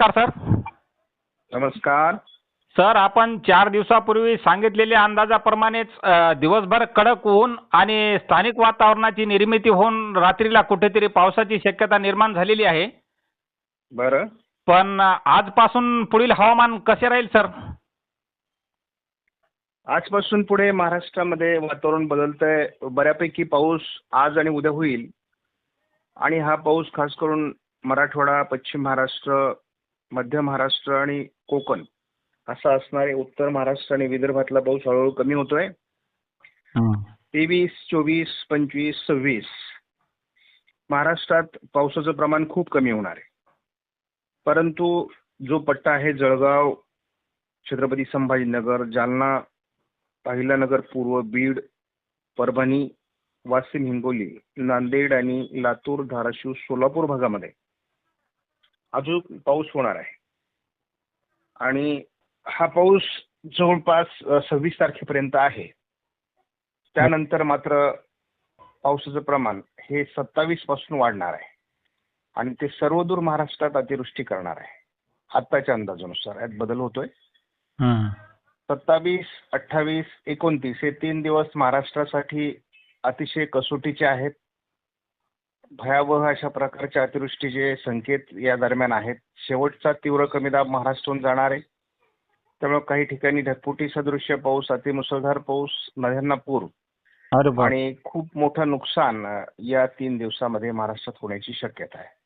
नमस्कार सर. नमस्कार. सर आपण चार दिवसापूर्वी सांगितलेल्या अंदाजाप्रमाणेच अ, दिवसभर कडक ऊन आणि स्थानिक वातावरणाची निर्मिती होऊन रात्रीला कुठेतरी पावसाची शक्यता निर्माण झालेली आहे. बरं. पण अ, आजपासून पुढील हवामान कसे राहील सर? आजपासून पुढे महाराष्ट्रामध्ये वातावरण बदलतंय. बऱ्यापैकी पाऊस आज आणि उद्या होईल. आणि हा पाऊस खास करून मराठवाडा पश्चिम महाराष्ट्र मध्य महाराष्ट्र आणि कोकण असा असणारे उत्तर महाराष्ट्र आणि विदर्भातला पाऊस हळूहळू कमी होतोय. तेवीस चोवीस पंचवीस सव्वीस महाराष्ट्रात पावसाचं प्रमाण खूप कमी होणार आहे. परंतु जो पट्टा आहे जळगाव छत्रपती संभाजीनगर जालना अहिल्यानगर पूर्व बीड परभणी वाशिम हिंगोली नांदेड आणि लातूर धाराशिव सोलापूर भागामध्ये अजून पाऊस होणार आहे. आणि हा पाऊस जवळपास सव्वीस तारखेपर्यंत आहे. त्यानंतर मात्र पावसाचं प्रमाण हे सत्तावीसपासून वाढणार आहे. आणि ते सर्वदूर महाराष्ट्रात अतिवृष्टी करणार आहे. आत्ताच्या अंदाजानुसार. यात बदल होतोय. सत्तावीस अठ्ठावीस एकोणतीस हे तीन दिवस महाराष्ट्रासाठी अतिशय कसोटीचे आहेत. भयावह अशा प्रकारच्या अतिवृष्टीचे संकेत या दरम्यान आहेत शेवटचा तीव्र कमी दाब महाराष्ट्रातून जाणार आहे. त्यामुळे काही ठिकाणी ढगफुटी सदृश्य पाऊस अतिमुसळधार पाऊस नद्यांना पूर आणि खूप मोठं नुकसान या तीन दिवसामध्ये महाराष्ट्रात होण्याची शक्यता आहे.